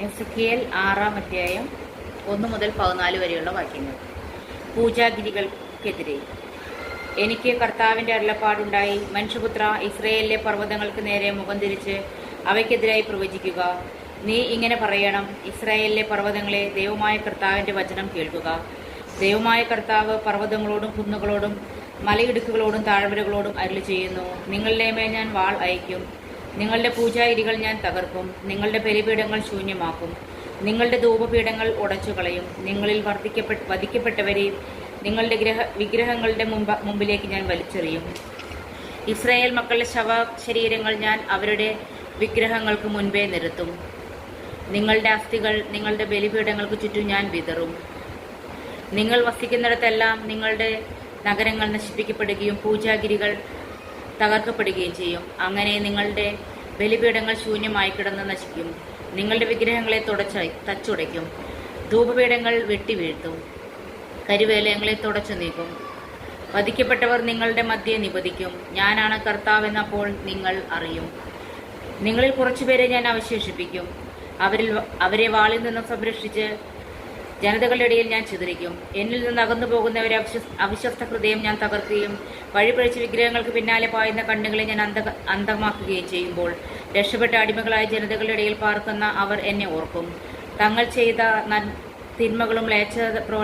എസക്കിയേൽ ആറാം അധ്യായം ഒന്ന് മുതൽ പതിനാല് വരെയുള്ള വാക്യങ്ങൾ. പൂജാഗിരികൾക്കെതിരെ. എനിക്ക് കർത്താവിന്റെ അരുളപ്പാടുണ്ടായി. മനുഷ്യപുത്ര ഇസ്രയേലിലെ പർവതങ്ങൾക്ക് നേരെ മുഖം തിരിച്ച് അവയ്ക്കെതിരായി പ്രവചിക്കുക. നീ ഇങ്ങനെ പറയണം. ഇസ്രായേലിലെ പർവതങ്ങളെ ദൈവമായ കർത്താവിന്റെ വചനം കേൾക്കുക. ദൈവമായ കർത്താവ് പർവതങ്ങളോടും കുന്നുകളോടും മലയിടുക്കുകളോടും താഴ്വരകളോടും അരുളി ചെയ്യുന്നു. നിങ്ങളുടെ മേൽ ഞാൻ വാൾ അയക്കും നിങ്ങളുടെ പൂജാഗിരികൾ ഞാൻ തകർക്കും നിങ്ങളുടെ ബലിപീഠങ്ങൾ ശൂന്യമാക്കും നിങ്ങളുടെ ധൂപപീഠങ്ങൾ ഉടച്ചു കളയും നിങ്ങളിൽ വർദ്ധിക്കപ്പെട്ട വധിക്കപ്പെട്ടവരെയും നിങ്ങളുടെ ഗ്രഹ വിഗ്രഹങ്ങളുടെ മുമ്പ് മുമ്പിലേക്ക് ഞാൻ വലിച്ചെറിയും. ഇസ്രായേൽ മക്കളുടെ ശവ ശരീരങ്ങൾ ഞാൻ അവരുടെ വിഗ്രഹങ്ങൾക്ക് മുൻപേ നിരത്തും. നിങ്ങളുടെ അസ്ഥികൾ നിങ്ങളുടെ ബലിപീഠങ്ങൾക്ക് ചുറ്റും ഞാൻ വിതറും. നിങ്ങൾ വസിക്കുന്നിടത്തെല്ലാം നിങ്ങളുടെ നഗരങ്ങൾ നശിപ്പിക്കപ്പെടുകയും പൂജാഗിരികൾ തകർക്കപ്പെടുകയും ചെയ്യും. അങ്ങനെ നിങ്ങളുടെ ബലിപീഠങ്ങൾ ശൂന്യമായി കിടന്ന് നശിക്കും. നിങ്ങളുടെ വിഗ്രഹങ്ങളെ തുടച്ച തച്ചുടയ്ക്കും. ധൂപപീഠങ്ങൾ വെട്ടിവീഴ്ത്തും. കരുവേലയങ്ങളെ തുടച്ചു നീക്കും. വധിക്കപ്പെട്ടവർ നിങ്ങളുടെ മധ്യെ നിപതിക്കും. ഞാനാണ് കർത്താവെന്നപ്പോൾ നിങ്ങൾ അറിയും. നിങ്ങളിൽ കുറച്ചുപേരെ ഞാൻ അവശേഷിപ്പിക്കും. അവരിൽ അവരെ വാളിൽ നിന്ന് സംരക്ഷിച്ച് ജനതകളുടെ ഇടയിൽ ഞാൻ ചിതറിക്കും. എന്നിൽ നിന്ന് അകന്നു പോകുന്നവരെ അവിശ്വസ്ത ഹൃദയം ഞാൻ തകർക്കുകയും വഴിപഴിച്ച് വിഗ്രഹങ്ങൾക്ക് പിന്നാലെ പായുന്ന കണ്ണുകളെ ഞാൻ അന്ധ അന്ധമാക്കുകയും ചെയ്യുമ്പോൾ രക്ഷപ്പെട്ട അടിമകളായ ജനതകളുടെ ഇടയിൽ പാർക്കുന്ന അവർ എന്നെ ഓർക്കും. തങ്ങൾ ചെയ്ത തിന്മകളും മ്ലേച്ഛത പ്രോ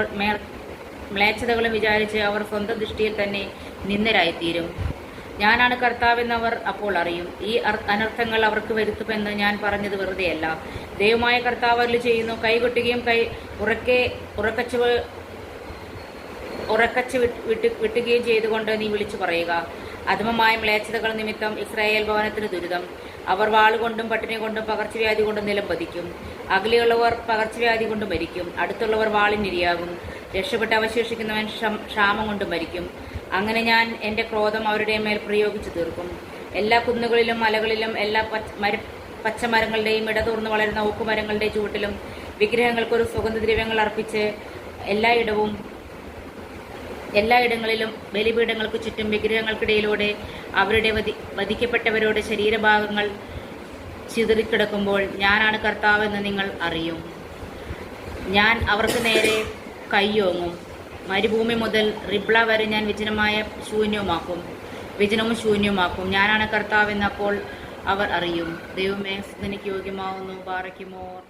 മ്ലേച്ഛതകളും വിചാരിച്ച് അവർ സ്വന്തം ദൃഷ്ടിയിൽ തന്നെ നിന്ദരായിത്തീരും. ഞാനാണ് കർത്താവെന്നവർ അപ്പോൾ അറിയും. ഈ അനർത്ഥങ്ങൾ അവർക്ക് വരുത്തുമെന്ന് ഞാൻ പറഞ്ഞത് വെറുതെയല്ല. ദൈവമായ കർത്താവ് അല്ല ചെയ്യുന്നു. കൈകൊട്ടുകയും കൈ ഉറക്കെ ഉറക്കച്ചു ഉറക്കച്ച് വിട്ട് വിട്ടുകയും ചെയ്തുകൊണ്ട് നീ വിളിച്ചു പറയുക. അധമമായ മ്ലേച്ഛതകൾ നിമിത്തം ഇസ്രായേൽ ഭവനത്തിന് ദുരിതം. അവർ വാളുകൊണ്ടും പട്ടിണി കൊണ്ടും പകർച്ചവ്യാധി കൊണ്ടും നിലം പതിക്കും അകലെയുള്ളവർ പകർച്ചവ്യാധി കൊണ്ട് മരിക്കും. അടുത്തുള്ളവർ വാളിനിരയാകും രക്ഷപ്പെട്ട് അവശേഷിക്കുന്നവൻ ക്ഷം- ക്ഷാമം കൊണ്ട് മരിക്കും. അങ്ങനെ ഞാൻ എന്റെ ക്രോധം അവരുടെ മേൽ പ്രയോഗിച്ചു തീർക്കും. എല്ലാ കുന്നുകളിലും മലകളിലും എല്ലാ മര- പച്ചമരങ്ങളുടെയും ഇടതൂർന്ന് വളരുന്ന ഓക്കുമരങ്ങളുടെ ചുവട്ടിലും വിഗ്രഹങ്ങൾക്കൊരു സുഗന്ധദ്രവ്യങ്ങൾ അർപ്പിച്ച് എല്ലായിടവും എല്ലായിടങ്ങളിലും ബലിപീഠങ്ങൾക്ക് ചുറ്റും വിഗ്രഹങ്ങൾക്കിടയിലൂടെ അവരുടെ വധി വധിക്കപ്പെട്ടവരുടെ ശരീരഭാഗങ്ങൾ ചിതറിക്കിടക്കുമ്പോൾ ഞാനാണ് കർത്താവെന്ന് നിങ്ങൾ അറിയും. ഞാൻ അവർക്ക് നേരെ കയ്യോങ്ങും മരുഭൂമി മുതൽ റിബ്ല വരെ ഞാൻ വിജനമായ ശൂന്യവുമാക്കും. വിജനവും ശൂന്യവുമാക്കും. ഞാനാണ് കർത്താവെന്ന് അപ്പോൾ അവർ അറിയും. ദൈവമേ എനിക്ക് യോഗ്യമാവുന്നു. പാറയ്ക്കുമോർ